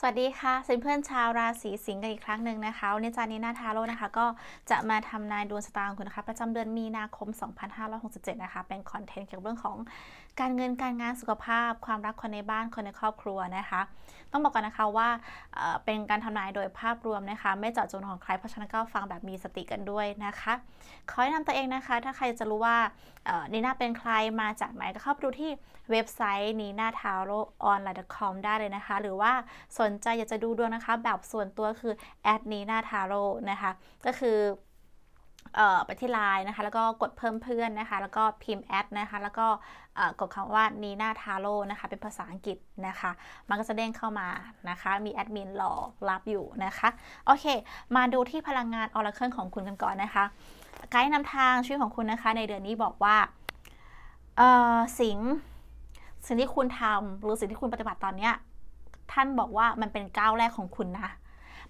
สวัสดีค่ะเพื่อนชาวราศีสิงห์กันอีกครั้งหนึ่งนะคะวันนี้จานีนาทาโร่นะคะ ก็จะมาทำนายดวงชะตาของคุณนะคะ ประจำเดือนมีนาคม 2567 นะคะ เป็นคอนเทนต์เกี่ยวกับเรื่องของ การเงินการงานสุขภาพ ความรักคนในบ้านคนในครอบครัวนะคะ ต้องบอกก่อนนะคะว่าเป็นการทำนายโดยภาพรวมนะคะ ไม่เจาะจงของใครเพราะฉะนั้นก็ฟังแบบมีสติกันด้วยนะคะ ขอแนะนำตัวเองนะคะ ถ้าใครจะรู้ว่านีน่าเป็นใครมาจากไหนก็เข้าไปดูที่เว็บไซต์นีน่าทาโร่ออนไลน์ .com ได้เลยนะคะ หรือว่าสนใจอยากจะดูดวงนะคะ แบบส่วนตัวคือแอดนีน่าทาโร่นะคะ ก็คือ ไปที่ไลน์นะคะ แล้วก็กดเพิ่มเพื่อนนะคะ แล้วก็พิมพ์แอดนะคะ แล้วก็กดคำว่านีน่าทาโร่นะคะ เป็นภาษาอังกฤษนะคะ มันก็จะเด้งเข้ามานะคะ มีแอดมินรอรับอยู่นะคะ โอเค มาดูที่พลังงานออร์เคิลของคุณกันก่อนนะคะ ไกด์นำทางชีวิตของคุณนะคะ ในเดือนนี้บอกว่าเอ่อสิงสิ่งที่คุณทำหรือสิ่งที่คุณปฏิบัติตอนเนี้ยท่านบอกว่ามันเป็นก้าวแรกของคุณนะ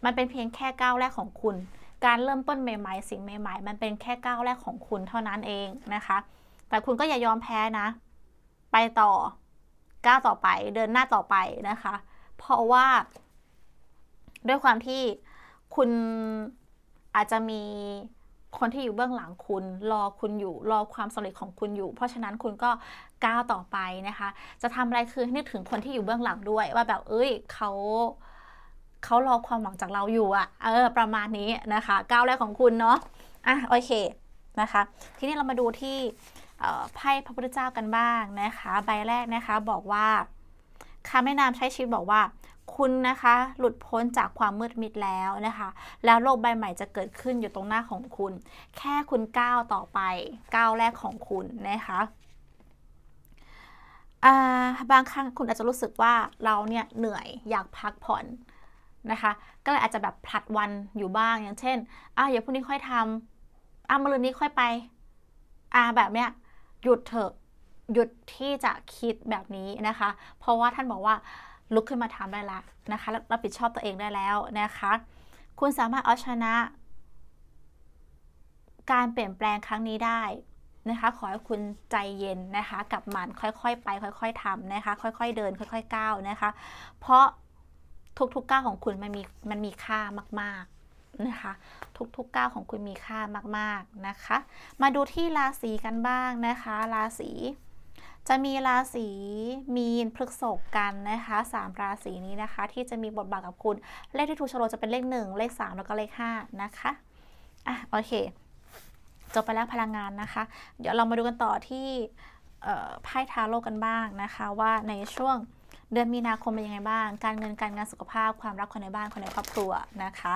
มันเป็นเพียงแค่ก้าวแรกของคุณ การเริ่มต้นใหม่ๆ สิ่งใหม่ ๆ มันเป็นแค่ก้าวแรกของคุณเท่านั้นเองนะคะ แต่คุณก็อย่ายอมแพ้นะ ไปต่อก้าวต่อไปเดินหน้าต่อไปนะคะ เพราะว่า ด้วยความที่คุณอาจจะมีคนที่อยู่เบื้องหลังคุณรอคุณอยู่รอความสำเร็จของคุณอยู่ เพราะฉะนั้นคุณก็ก้าวต่อไปนะคะ จะทำอะไรคือให้นึกถึงคนที่อยู่เบื้องหลังด้วยว่าแบบเอ้ยเขา เขารอความหวังจากเราอยู่อะเออ ประมาณนี้นะคะก้าวแรกของคุณเนาะอะโอเคนะคะ ทีนี้เรามาดูที่ไพ่พระพุทธเจ้ากันบ้างนะคะ ใบแรกนะคะบอกว่าคำแนะนำใช้ชีวิตบอกว่า คุณนะคะ หลุดพ้นจากความมืดมิดแล้วนะคะ แล้วโลกใบใหม่จะเกิดขึ้นอยู่ตรงหน้าของคุณ แค่คุณก้าวต่อไปก้าวแรกของคุณนะคะาบางครั้งคุณอาจจะรู้สึกว่าเราเนี่ยเหนื่อยอยากพักผ่อน นะคะก็เลยอาจจะแบบผลัดวันอยู่บ้างอย่างเช่นอ่าเดี๋ยวพรุ่งนี้ค่อยทำอ่ามะรืนนี้ค่อยไปอ่าแบบเนี้ยหยุดเถอะหยุดที่จะคิดแบบนี้นะคะ เพราะว่าท่านบอกว่าลุกขึ้นมาทำได้ละนะคะแล้วรับผิดชอบตัวเองได้แล้วนะคะ คุณสามารถเอาชนะ การเปลี่ยนแปลงครั้งนี้ได้นะคะ ขอให้คุณใจเย็นนะคะ กับมันค่อยๆไป ค่อย ๆทำนะคะ ค่อย ๆ เดิน ค่อย ๆ ก้าวนะคะ เพราะ ทุกๆก้าวของคุณมันมีมันมีค่ามากๆนะคะ ทุกๆก้าวของคุณมีค่ามากๆนะคะ มาดูที่ราศีกันบ้างนะคะ ราศีจะมีราศีมีนพฤกษภกันนะคะสามราศีนี้นะคะ ที่จะมีบทบาทกับคุณ เลขที่ถูกโลจะเป็นเลข 1 เลข 3 แล้วก็เลข 5 นะคะอะโอเคจบไปแล้วพลังงานนะคะ เดี๋ยวเรามาดูกันต่อที่ไพ่ทาโร่กันบ้างนะคะ ว่าในช่วง เดือนมีนาคมเป็นยังไงบ้าง การเงินการงานสุขภาพความรักคนในบ้านคนในครอบครัวนะคะ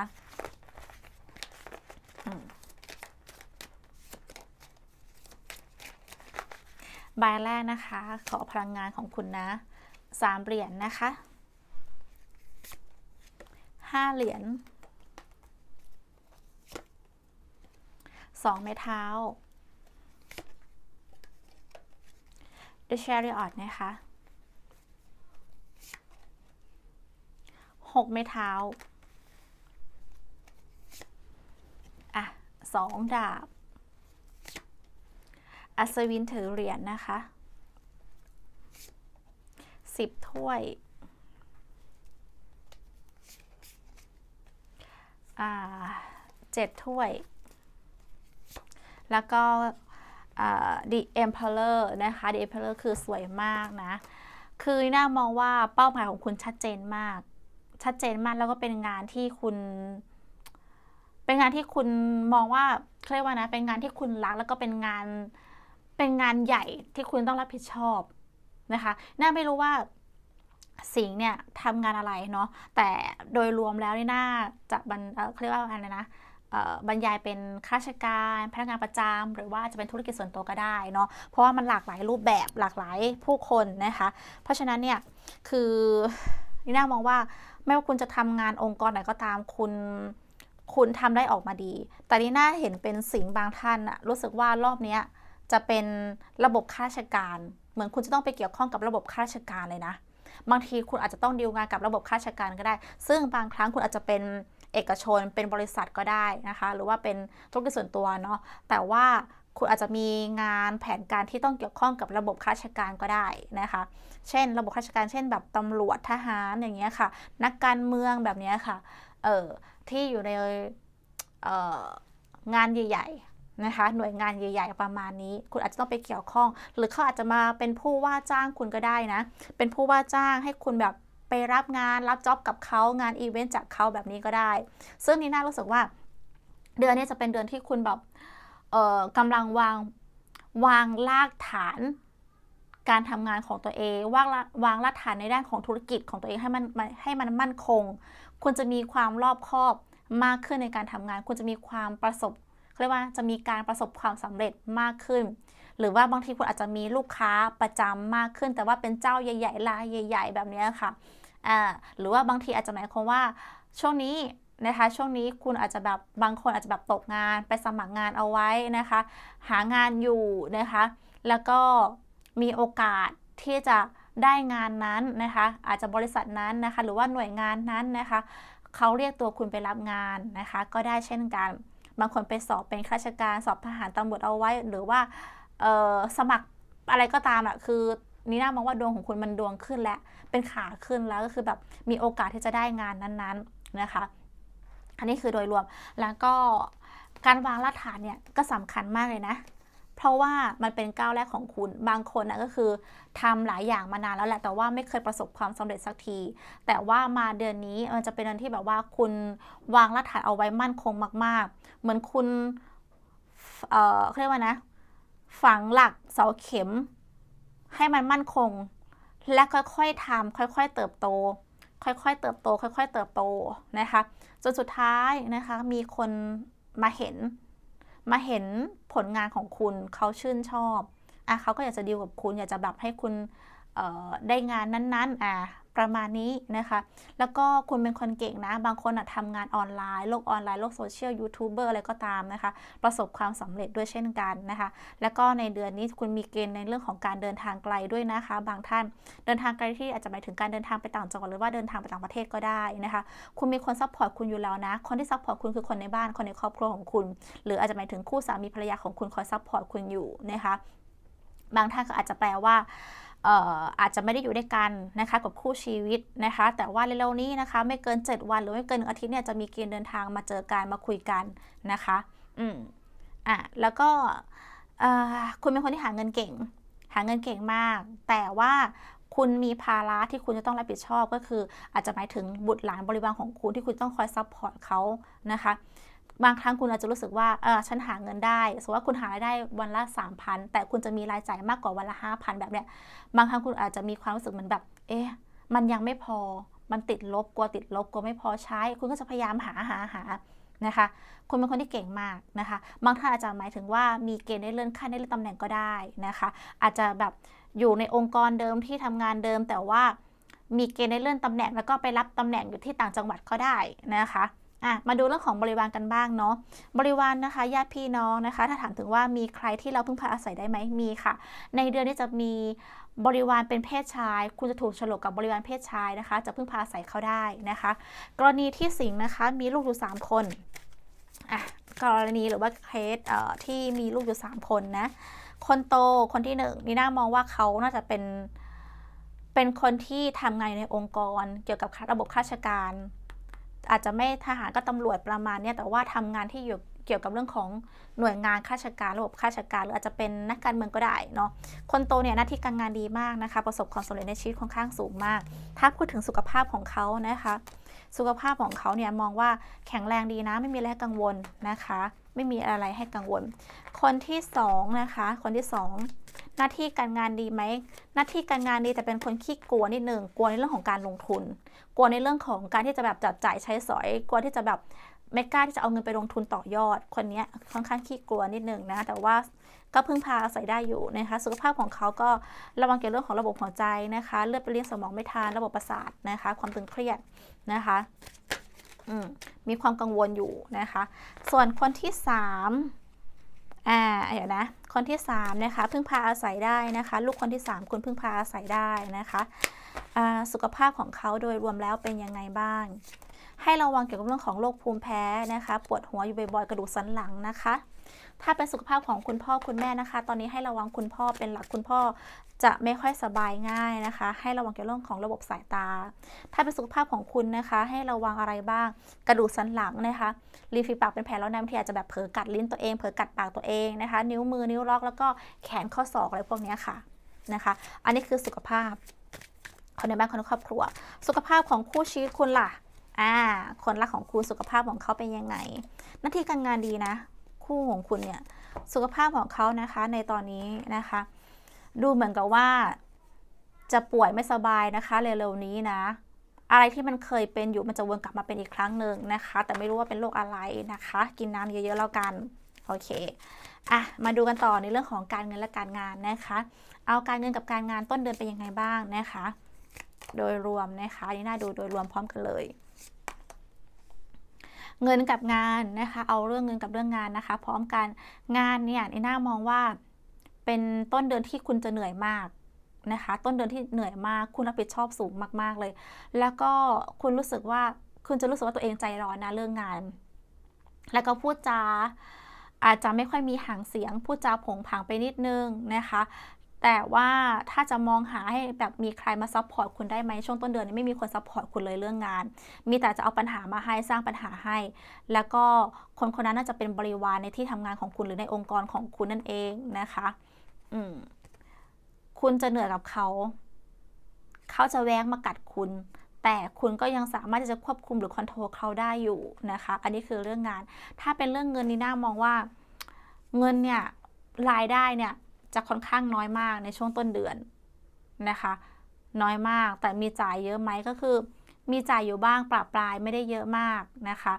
ใบแรกนะคะ ขอพลังงานของคุณนะสามเหรียญนนะคะห้าเหรียญสองไม้เท้า The Chariot นะคะ หกไม้เท้า อะสองดาบ อัศวินถือเหรียญนะคะสิบถ้วย อ่าเจ็ดถ้วย แล้วก็อ่า The Emperor นะคะ The Emperor คือสวยมากนะ คือน่ามองว่าเป้าหมายของคุณชัดเจนมาก ชัดเจนมากแล้วก็เป็นงานที่คุณ เป็นงานที่คุณมองว่าเรียกว่านะ เป็นงานที่คุณรักแล้วก็เป็นงานเป็นงานใหญ่ที่คุณต้องรับผิดชอบนะคะน่าไม่รู้ว่าสิงเนี่ยทำงานอะไรเนาะแต่โดยรวมแล้วนี่น่าจะบรรเเขาเรียกว่าอะไรนะบรรยายเป็นข้าราชการพนักงานประจำหรือว่าจะเป็นธุรกิจส่วนตัวก็ได้เนาะเพราะว่ามันหลากหลายรูปแบบหลากหลายผู้คนนะคะ เพราะฉะนั้นเนี่ยคือ นี่น่ามองว่าไม่ว่าคุณจะทำงานองค์กรไหนก็ตามคุณคุณทำได้ออกมาดี แต่นี่น่าเห็นเป็นสิ่งบางท่านอะรู้สึกว่ารอบเนี้ยจะเป็นระบบข้าราชการ เหมือนคุณจะต้องไปเกี่ยวข้องกับระบบข้าราชการเลยนะ บางทีคุณอาจจะต้องดีลงานกับระบบข้าราชการก็ได้ ซึ่งบางครั้งคุณอาจจะเป็นเอกชนเป็นบริษัทก็ได้นะคะ หรือว่าเป็นธุรกิจส่วนตัวเนาะแต่ว่า คุณอาจจะมีงานแผนการที่ต้องเกี่ยวข้องกับระบบข้าราชการก็ได้นะคะ เช่น ระบบข้าราชการ เช่น แบบตำรวจทหารอย่างเงี้ยค่ะ นักการเมืองแบบเนี้ยค่ะ เออที่อยู่ในเอองานใหญ่ๆนะคะ หน่วยงานใหญ่ ๆ ประมาณนี้ คุณอาจจะต้องไปเกี่ยวข้อง หรือเขาอาจจะมาเป็นผู้ว่าจ้างคุณก็ได้นะ เป็นผู้ว่าจ้างให้คุณแบบไปรับงานรับจ็อบกับเขางานอีเวนต์จากเขาแบบนี้ก็ได้ ซึ่งนี่น่ารู้สึกว่าเดือนนี้จะเป็นเดือนที่คุณแบบ กำลังวางวางรากฐาน การทำงานของตัวเองวางวางรากฐานในด้านของธุรกิจของตัวเองให้มันให้มันมั่นคงคุณจะมีความรอบคอบมากขึ้นในการทำงานคุณจะมีความประสบเรียกว่าจะมีการประสบความสำเร็จมากขึ้น หรือว่าบางทีคุณอาจจะมีลูกค้าประจำมากขึ้น แต่ว่าเป็นเจ้าใหญ่ๆรายใหญ่ ๆ แบบนี้ค่ะอ่าหรือว่าบางทีอาจจะหมายความว่า ช่วงนี้ นะคะช่วงนี้คุณอาจจะแบบบางคนอาจจะแบบตกงานไปสมัครงานเอาไว้นะคะ หางานอยู่นะคะ แล้วก็มีโอกาสที่จะได้งานนั้นนะคะ อาจจะบริษัทนั้นนะคะ หรือว่าหน่วยงานนั้นนะคะเขาเรียกตัวคุณไปรับงานนะคะ ก็ได้เช่นกัน บางคนไปสอบเป็นข้าราชการสอบทหารตำรวจเอาไว้ หรือว่าสมัครอะไรก็ตามอะคือนี่น่ามองว่าดวงของคุณมันดวงขึ้นแล้วเป็นขาขึ้นแล้วก็คือแบบมีโอกาสที่จะได้งานนั้นๆนะคะ อันนี้คือโดยรวมแล้วก็การวางรากฐานเนี่ยก็สำคัญมากเลยนะ เพราะว่ามันเป็นก้าวแรกของคุณบางคนนะก็คือทำหลายอย่างมานานแล้วแหละแต่ว่าไม่เคยประสบความสำเร็จสักที แต่ว่ามาเดือนนี้มันจะเป็นเดือนที่แบบว่าคุณวางรากฐานเอาไว้มั่นคงมาก ๆ เหมือนคุณเอ่อเาเรียกว่านะ ฝังหลักเสาเข็ม ให้มันมั่นคง และค่อยๆทำค่อย ๆ เติบโต ค่อยๆ เติบโต ค่อย ๆ เติบโตนะคะจนสุดท้ายนะคะมีคนมาเห็น มาเห็นผลงานของคุณเขาชื่นชอบอะเขาก็อยากจะดีลกับคุณอยากจะแบบให้คุณได้งานนั้นๆอะ ประมาณนี้นะคะ แล้วก็คุณเป็นคนเก่งนะ บางคนอะทำงานออนไลน์ โลกออนไลน์ โลกโซเชียล ยูทูบเบอร์อะไรก็ตามนะคะ ประสบความสำเร็จด้วยเช่นกันนะคะ แล้วก็ในเดือนนี้คุณมีเกณฑ์ในเรื่องของการเดินทางไกลด้วยนะคะ บางท่านเดินทางไกลที่อาจจะหมายถึงการเดินทางไปต่างจังหวัดหรือว่าเดินทางไปต่างประเทศก็ได้นะคะ คุณมีคนซัพพอร์ตคุณอยู่แล้วนะ คนที่ซัพพอร์ตคุณคือคนในบ้าน คนในครอบครัวของคุณ หรืออาจจะหมายถึงคู่สามีภรรยาของคุณคอยซัพพอร์ตคุณอยู่นะคะ บางท่านก็อาจจะแปลว่า อาจจะไม่ได้อยู่ด้วยกันนะคะกับคู่ชีวิตนะคะ แต่ว่าเร็วๆนี้นะคะ ไม่เกิน 7 วันหรือไม่เกินหนึ่งอาทิตย์เนี่ยจะมีเกณฑ์เดินทางมาเจอกันมาคุยกันนะคะ อืมอะแล้วก็คุณเป็นคนที่หาเงินเก่ง หาเงินเก่งมาก แต่ว่าคุณมีภาระที่คุณจะต้องรับผิดชอบก็คือ อาจจะหมายถึงบุตรหลานบริวารของคุณที่คุณต้องคอยซัพพอร์ตเขานะคะ บางครั้งคุณอาจจะรู้สึกว่าเออฉันหาเงินได้ สมมติว่าคุณหารายได้วันละ 3,000 แต่คุณจะมีรายจ่ายมากกว่าวันละ 5,000 แบบเนี้ย บางครั้งคุณอาจจะมีความรู้สึกเหมือนแบบ เอ๊ะ มันยังไม่พอ มันติดลบ กลัวติดลบ กลัวไม่พอใช้ คุณก็จะพยายามหาหาหานะคะ คุณเป็นคนที่เก่งมากนะคะ บางท่านอาจจะหมายถึงว่ามีเกณฑ์ได้เลื่อนขั้นได้เลื่อนตำแหน่งก็ได้นะคะ อาจจะแบบอยู่ในองค์กรเดิมที่ทำงานเดิม แต่ว่ามีเกณฑ์ได้เลื่อนตำแหน่งแล้วก็ไปรับตำแหน่งอยู่ที่ต่างจังหวัดก็ได้นะคะ อะมาดูเรื่องของบริวารกันบ้างเนาะบริวารนะคะญาติพี่น้องนะคะ ถ้าถามถึงว่ามีใครที่เราเพึ่งพาอาศัยได้ไหมมีค่ะ ในเดือนนี้จะมีบริวารเป็นเพศชาย คุณจะถูกฉลกกับบริวารเพศชายนะคะ จะเพึ่งพาอาศัยเขาได้นะคะ กรณีที่สิงห์นะคะมีลูกอยู่3คนอะกรณีหรือว่าเคสเอ่อที่มีลูกอยู่ 3 คนนะคนโตคนที่หนึ่งนี่น่ามองว่าเขาน่าจะเป็นเป็นคนที่ทำงานในองค์กร เกี่ยวกับระบบข้าราชการ อาจจะไม่ทหารก็ตำรวจประมาณนี้แต่ว่าทำงานที่อยู่เกี่ยวกับเรื่องของหน่วยงานข้าราชการระบบข้าราชการหรืออาจจะเป็นนักการเมืองก็ได้เนาะคนโตเนี่ยหน้าที่การงานดีมากนะคะ ประสบความสำเร็จในชีวิตค่อนข้างสูงมาก ถ้าพูดถึงสุขภาพของเขานะคะ สุขภาพของเขาเนี่ยมองว่าแข็งแรงดีนะไม่มีอะไรกังวลนะคะ ไม่มีอะไรให้กังวล คนที่สองนะคะคนที่สอง หน้าที่การงานดีไหมหน้าที่การงานดีแต่เป็นคนขี้กลัวนิดหนึ่งกลัวในเรื่องของการลงทุน กลัวในเรื่องของการที่จะแบบจับจ่ายใช้สอย กลัวที่จะแบบไม่กล้าที่จะเอาเงินไปลงทุนต่อยอด คนนี้ค่อนข้างขี้กลัวนิดหนึ่งนะแต่ว่าก็พึ่งพาอาศัยได้อยู่นะคะ สุขภาพของเขาก็ระวังเกี่ยวกับเรื่องของระบบหัวใจนะคะ เลือดไปเลี้ยงสมองไม่ทานระบบประสาทนะคะ ความตึงเครียดนะคะอืมมีความกังวลอยู่นะคะ ส่วนคนที่สาม อ่าเดี๋ยวนะ คนที่สามนะคะพึ่งพาอาศัยได้นะคะ ลูกคนที่สามคุณพึ่งพาอาศัยได้นะคะสุขภาพของเขาโดยรวมแล้วเป็นยังไงบ้าง ให้ระวังเกี่ยวกับเรื่องของโรคภูมิแพ้นะคะ ปวดหัวอยู่บ่อยๆกระดูกสันหลังนะคะ ถ้าเป็นสุขภาพของคุณพ่อคุณแม่นะคะ ตอนนี้ให้ระวังคุณพ่อเป็นหลักคุณพ่อจะไม่ค่อยสบายง่ายนะคะ ให้ระวังเกี่ยวกับเรื่องของระบบสายตา ถ้าเป็นสุขภาพของคุณนะคะ ให้ระวังอะไรบ้าง กระดูกสันหลังนะคะริมฝีปากเป็นแผลแล้วนะบางทีอาจจะแบบเผลอกัดลิ้นตัวเองเผลอกัดปากตัวเองนะคะ นิ้วมือนิ้วล็อกแล้วก็แขนข้อศอกอะไรพวกนี้ค่ะนะคะ อันนี้คือสุขภาพคนในบ้านคนในครอบครัว สุขภาพของคู่ชีวิตคุณล่ะอ่าคนรักของคุณสุขภาพของเขาเป็นยังไงหน้าที่การงานดีนะ คู่ของคุณเนี่ยสุขภาพของเขานะคะในตอนนี้นะคะ ดูเหมือนกับว่า จะป่วยไม่สบายนะคะเร็วๆนี้นะ อะไรที่มันเคยเป็นอยู่มันจะวนกลับมาเป็นอีกครั้งหนึ่งนะคะ แต่ไม่รู้ว่าเป็นโรคอะไรนะคะ กินน้ำเยอะๆแล้วกันโอเคอะมาดูกันต่อในเรื่องของการเงินและการงานนะคะ เอาการเงินกับการงานต้นเดือนเป็นยังไงบ้างนะคะ โดยรวมนะคะนี่น่าดูโดยรวมพร้อมกันเลย เงินกับงานนะคะ เอาเรื่องเงินกับเรื่องงานนะคะ พร้อมกันงานเนี่ยในหน้ามองว่าเป็นต้นเดือนที่คุณจะเหนื่อยมากนะคะ ต้นเดือนที่เหนื่อยมาก คุณรับผิดชอบสูงมาก ๆเลย แล้วก็คุณรู้สึกว่าคุณจะรู้สึกว่าตัวเองใจร้อนนะเรื่องงาน แล้วก็พูดจาอาจจะไม่ค่อยมีหางเสียง พูดจาผงผางไปนิดนึงนะคะ แต่ว่าถ้าจะมองหาให้แบบมีใครมาซัพพอร์ตคุณได้ไหมช่วงต้นเดือนนี้ไม่มีคนซัพพอร์ตคุณเลยเรื่องงาน มีแต่จะเอาปัญหามาให้สร้างปัญหาให้ แล้วก็คนคนนั้นน่าจะเป็นบริวารในที่ทำงานของคุณหรือในองค์กรของคุณนั่นเองนะคะ อืมคุณจะเหนื่อยกับเขา เขาจะแว้งมากัดคุณ แต่คุณก็ยังสามารถที่จะควบคุมหรือคอนโทรลเขาได้อยู่นะคะ อันนี้คือเรื่องงาน ถ้าเป็นเรื่องเงินนี่น่ามองว่า เงินเนี่ยรายได้เนี่ย จะค่อนข้างน้อยมากในช่วงต้นเดือนนะคะ น้อยมากแต่มีจ่ายเยอะไหมก็คือ มีจ่ายอยู่บ้างปรับปลายไม่ได้เยอะมากนะคะ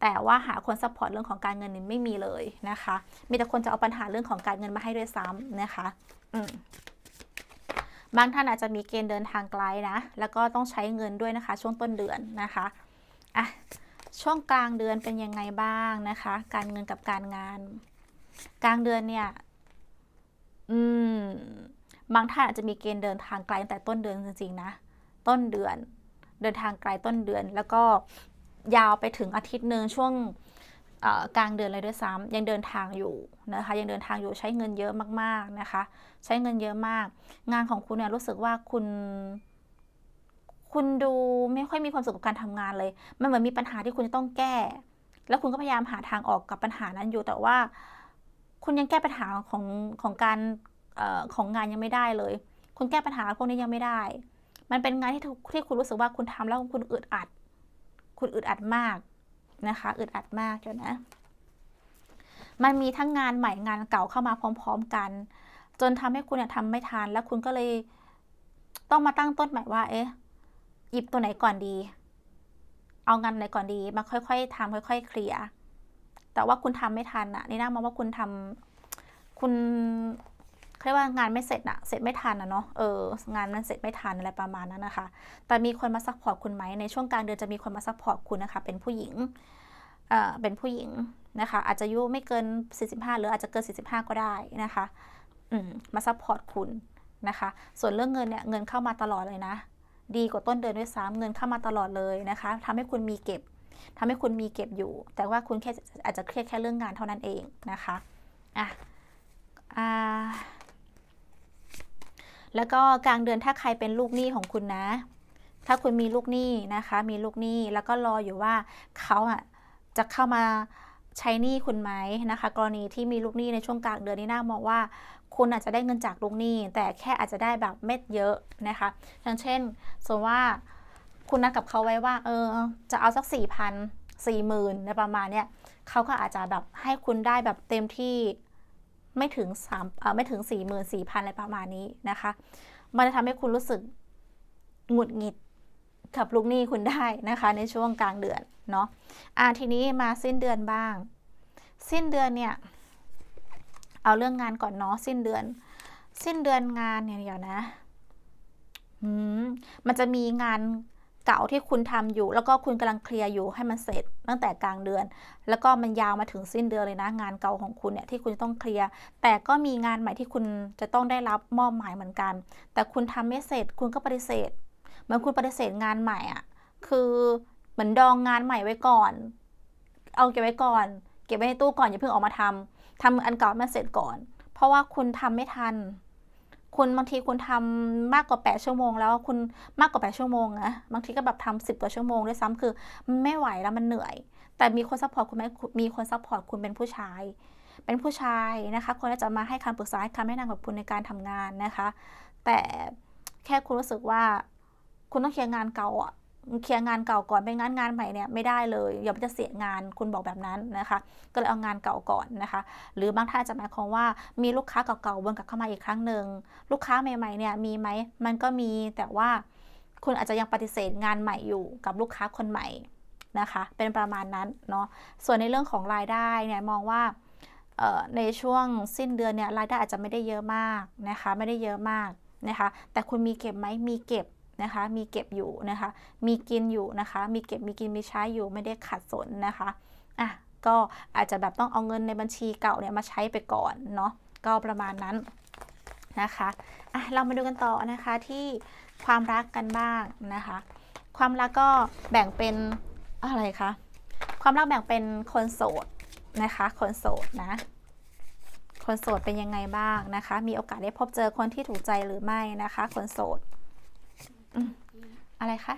แต่ว่าหาคนซัพพอร์ตเรื่องของการเงินนี่ไม่มีเลยนะคะ มีแต่คนจะเอาปัญหาเรื่องของการเงินมาให้ด้วยซ้ำนะคะอืบางท่านอาจจะมีเกณฑ์เดินทางไกลนะ แล้วก็ต้องใช้เงินด้วยนะคะ ช่วงต้นเดือนนะคะอะช่วงกลางเดือนเป็นยังไงบ้างนะคะ การเงินกับการงาน กลางเดือนเนี่ย อืม บางท่านอาจจะมีเกณฑ์เดินทางไกลตั้งแต่ต้นเดือนจริงๆนะ ต้นเดือน เดินทางไกลต้นเดือน แล้วก็ยาวไปถึงอาทิตย์หนึ่งช่วงกลางเดือนเลยด้วยซ้ำยังเดินทางอยู่นะคะยังเดินทางอยู่ใช้เงินเยอะมากๆนะคะ ใช้เงินเยอะมาก งานของคุณเนี่ยรู้สึกว่าคุณ คุณดูไม่ค่อยมีความสุขกับการทำงานเลยมันเหมือนมีปัญหาที่คุณจะต้องแก้ แล้วคุณก็พยายามหาทางออกกับปัญหานั้นอยู่แต่ว่า คุณยังแก้ปัญหาของของการออของงานยังไม่ได้เลย คุณแก้ปัญหาพวกนี้ยังไม่ได้ มันเป็นงานที่ที่คุณรู้สึกว่าคุณทำแล้วคุณอึดอัด คุณอึดอัดมากนะคะอึดอัดมากเดี๋ยวนะ มันมีทั้งงานใหม่งานเก่าเข้ามาพร้อม ๆ กัน จนทำให้คุณเนี่ยทำไม่ทันแล้วคุณก็เลยต้องมาตั้งต้นใหม่ว่า เอ๊ะหยิบตัวไหนก่อนดี เอางานไหนก่อนดี มาค่อย ๆทำค่อย ๆ เคลียร์ แต่ว่าคุณทำไม่ทันอะนี่น่ามองว่าคุณทำคุณเรียกว่างานไม่เสร็จอะเสร็จไม่ทันอะเนาะเอองานมันเสร็จไม่ทันอะไรประมาณนั้นนะคะ แต่มีคนมาซัพพอร์ตคุณไหมในช่วงกลางเดือนจะมีคนมาซัพพอร์ตคุณนะคะ เป็นผู้หญิงเอ่อเป็นผู้หญิงนะคะ อาจจะอายุไม่เกิน 45 หรืออาจจะเกิน 45 ก็ได้นะคะอืมมาซัพพอร์ตคุณนะคะ ส่วนเรื่องเงินเนี่ยเงินเข้ามาตลอดเลยนะ ดีกว่าต้นเดือนด้วยซ้ำเงินเข้ามาตลอดเลยนะคะทำให้คุณมีเก็บ ทำให้คุณมีเก็บอยู่ แต่ว่าคุณแค่อาจจะเครียดแค่เรื่องงานเท่านั้นเองนะคะอะอ่าแล้วก็กลางเดือนถ้าใครเป็นลูกหนี้ของคุณนะ ถ้าคุณมีลูกหนี้นะคะ มีลูกหนี้แล้วก็รออยู่ว่าเขาอะจะเข้ามาใช้หนี้คุณไหมนะคะ กรณีที่มีลูกหนี้ในช่วงกลางเดือนนี้น่ามองว่า คุณอาจจะได้เงินจากลูกหนี้ แต่แค่อาจจะได้แบบเม็ดเยอะนะคะอย่างเช่นสมมติว่า คุณนัดกับเขาไว้ว่า เออ จะเอาสักสี่พันสี่หมื่นในประมาณเนี้ยเขาก็อาจจะแบบให้คุณได้แบบเต็มที่ไม่ถึงสามเออไม่ถึงสี่หมื่นสี่พันอะไรประมาณนี้นะคะ มันจะทำให้คุณรู้สึกหงุดหงิดกับลูกหนี้คุณได้นะคะ ในช่วงกลางเดือนเนาะอ่าทีนี้มาสิ้นเดือนบ้าง สิ้นเดือนเนี่ย เอาเรื่องงานก่อนเนาะสิ้นเดือน สิ้นเดือนงานเนี่ยเดี๋ยวนะ อืมมันจะมีงาน เก่าที่คุณทำอยู่ แล้วก็คุณกำลังเคลียร์อยู่ให้มันเสร็จตั้งแต่กลางเดือน แล้วก็มันยาวมาถึงสิ้นเดือนเลยนะ งานเก่าของคุณเนี่ยที่คุณจะต้องเคลียร์แต่ก็มีงานใหม่ที่คุณจะต้องได้รับมอบหมายเหมือนกัน แต่คุณทำไม่เสร็จคุณก็ปฏิเสธเหมือนคุณปฏิเสธงานใหม่อะคือเหมือนดองงานใหม่ไว้ก่อน เอาเก็บไว้ก่อน เก็บไว้ในตู้ก่อนอย่าเพิ่งออกมาทำทำอันเก่ามันเสร็จก่อน เพราะว่าคุณทำไม่ทัน คุณบางทีคุณทำมากกว่า 8 ชั่วโมง แล้วคุณมากกว่า 8 ชั่วโมงนะบางทีก็แบบทำ10 กว่าชั่วโมงด้วยซ้ำคือมันไม่ไหวแล้วมันเหนื่อย แต่มีคนซัพพอร์ตคุณไหมมีคนซัพพอร์ตคุณเป็นผู้ชาย เป็นผู้ชายนะคะคนที่จะมาให้คำปรึกษาให้คำแนะนำกับคุณในการทำงานนะคะ แต่แค่คุณรู้สึกว่าคุณต้องเคลียร์งานเก่าอะ เคลียร์งานเก่าก่อนไม่งั้นงานใหม่เนี่ยไม่ได้เลยอย่าไปจะเสียงานคุณบอกแบบนั้นนะคะ ก็เลยเอางานเก่าก่อนนะคะ หรือบางท่านจะหมายความว่ามีลูกค้าเก่าๆวนกลับเข้ามาอีกครั้งหนึ่งลูกค้าใหม่ๆเนี่ยมีไหมมันก็มีแต่ว่าคุณอาจจะยังปฏิเสธงานใหม่อยู่กับลูกค้าคนใหม่นะคะ เป็นประมาณนั้นเนาะส่วนในเรื่องของรายได้เนี่ยมองว่าในช่วงสิ้นเดือนเนี่ยรายได้อาจจะไม่ได้เยอะมากนะคะ ไม่ได้เยอะมากนะคะ แต่คุณมีเก็บไหมมีเก็บ นะคะ มีเก็บอยู่นะคะ มีกินอยู่นะคะ มีเก็บมีกินมีใช้อยู่ไม่ได้ขัดสนนะคะอะก็อาจจะแบบต้องเอาเงินในบัญชีเก่าเนี่ยมาใช้ไปก่อนเนาะก็ประมาณนั้นนะคะอะเรามาดูกันต่อนะคะที่ความรักกันบ้างนะคะ ความรักก็แบ่งเป็นอะไรคะความรักแบ่งเป็นคนโสดนะคะ คนโสดนะ คนโสดเป็นยังไงบ้างนะคะ มีโอกาสได้พบเจอคนที่ถูกใจหรือไม่นะคะ คนโสด อืมอะไรคะ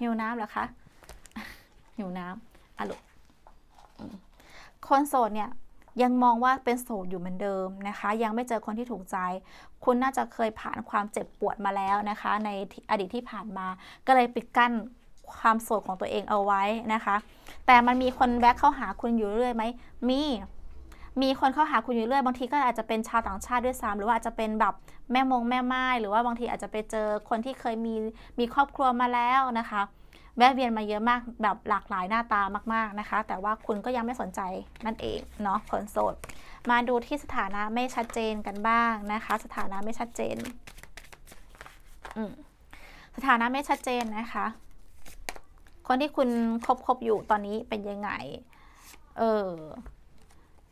หิวน้ำเหรอคะหิวน้ำอะลูกอืมคนโสดเนี่ยยังมองว่าเป็นโสดอยู่เหมือนเดิมนะคะ ยังไม่เจอคนที่ถูกใจ คุณน่าจะเคยผ่านความเจ็บปวดมาแล้วนะคะ ในอดีตที่ผ่านมา ก็เลยปิดกั้นความโสดของตัวเองเอาไว้นะคะ แต่มันมีคนแวะเข้าหาคุณอยู่เรื่อยไหมมี มีคนเข้าหาคุณอยู่เรื่อยบางทีก็อาจจะเป็นชาวต่างชาติด้วยซ้ำหรือว่าอาจจะเป็นแบบแม่มงแม่ไม้หรือว่าบางทีอาจจะไปเจอคนที่เคยมีมีครอบครัวมาแล้วนะคะ แวะเวียนมาเยอะมากแบบหลากหลายหน้าตามาก ๆนะคะ แต่ว่าคุณก็ยังไม่สนใจนั่นเองเนาะคนโสด มาดูที่สถานะไม่ชัดเจนกันบ้างนะคะ สถานะไม่ชัดเจนสถานะไม่ชัดเจนนะคะ คนที่คุณคบคบอยู่ตอนนี้เป็นยังไง เออ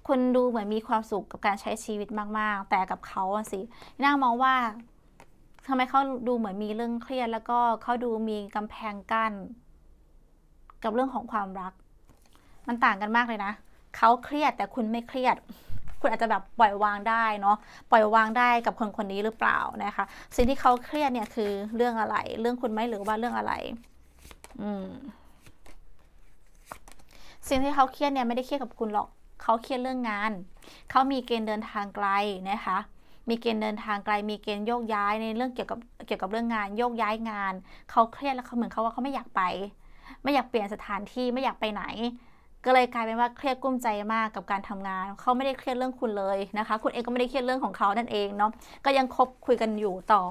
คุณดูเหมือนมีความสุขกับการใช้ชีวิตมาก ๆ แต่กับเขาสิน่ามองว่าทำไมเขาดูเหมือนมีเรื่องเครียด แล้วก็เขาดูมีกำแพงกั้น กับเรื่องของความรัก มันต่างกันมากเลยนะเขาเครียดแต่คุณไม่เครียด คุณอาจจะแบบปล่อยวางได้เนาะปล่อยวางได้กับคนคนนี้หรือเปล่านะคะ สิ่งที่เขาเครียดเนี่ยคือเรื่องอะไร เรื่องคุณไหมหรือว่าเรื่องอะไร อืมสิ่งที่เขาเครียดเนี่ยไม่ได้เครียดกับคุณหรอก เขาเครียดเรื่องงาน เขามีเกณฑ์เดินทางไกลนะคะ มีเกณฑ์เดินทางไกล มีเกณฑ์โยกย้ายในเรื่องเกี่ยวกับเกี่ยวกับเรื่องงานโยกย้ายงาน เขาเครียดแล้วเขาเหมือนเขาว่าเขาไม่อยากไป ไม่อยากเปลี่ยนสถานที่ไม่อยากไปไหน ก็เลยกลายเป็นว่าเครียดกุ้มใจมากกับการทำงาน เขาไม่ได้เครียดเรื่องคุณเลยนะคะ คุณเองก็ไม่ได้เครียดเรื่องของเขานั่นเองเนาะ ก็ยังคบคุยกันอยู่ต่อ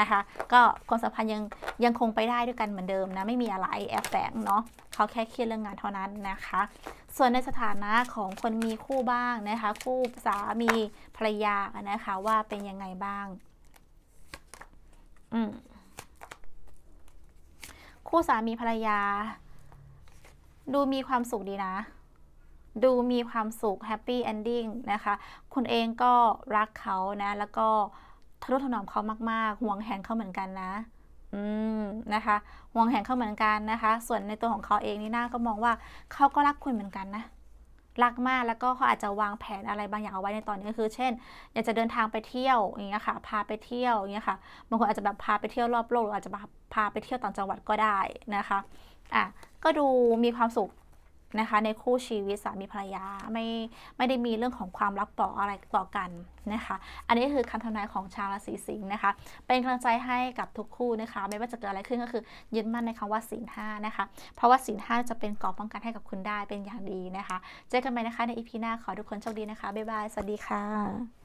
นะคะก็ความสัมพันธ์ยังยังคงไปได้ด้วยกันเหมือนเดิมนะไม่มีอะไรแอบแฝงเนาะเขาแค่เครียดเรื่องงานเท่านั้นนะคะ ส่วนในสถานะของคนมีคู่บ้างนะคะ คู่สามีภรรยานะคะว่าเป็นยังไงบ้างอืมคู่สามีภรรยา ดูมีความสุขดีนะ ดูมีความสุขแฮปปี้เอนดิ้งนะคะ คุณเองก็รักเขานะแล้วก็ ทะนุถนอมเขามากๆห่วงแหนเขาเหมือนกันนะอืมนะคะห่วงแหนเขาเหมือนกันนะคะ ส่วนในตัวของเขาเองนี่น่าก็มองว่าเขาก็รักคุณเหมือนกันนะรักมากแล้วก็เขาอาจจะวางแผนอะไรบางอย่างเอาไว้ในตอนนี้คือ เช่น อยากจะเดินทางไปเที่ยวอย่างเงี้ยค่ะพาไปเที่ยวอย่างเงี้ยค่ะบางคนอาจจะแบบพาไปเที่ยวรอบโลกหรืออาจจะพาไปเที่ยวต่างจังหวัดก็ได้นะคะอะก็ดูมีความสุข นะคะ ในคู่ชีวิตสามีภรรยาไม่ไม่ได้มีเรื่องของความรักต่ออะไรต่อกันนะคะ อันนี้คือคำทำนายของชาวราศีสิงห์นะคะ เป็นกำลังใจให้กับทุกคู่นะคะ ไม่ว่าจะเกิดอะไรขึ้นก็คือยึดมั่นในคำว่าศีลห้านะคะ เพราะว่าศีลห้าจะเป็นกรอบป้องกันให้กับคุณได้เป็นอย่างดีนะคะ เจอกันใหม่นะคะในอีพีหน้าขอทุกคนโชคดีนะคะบ๊ายบายสวัสดีค่ะ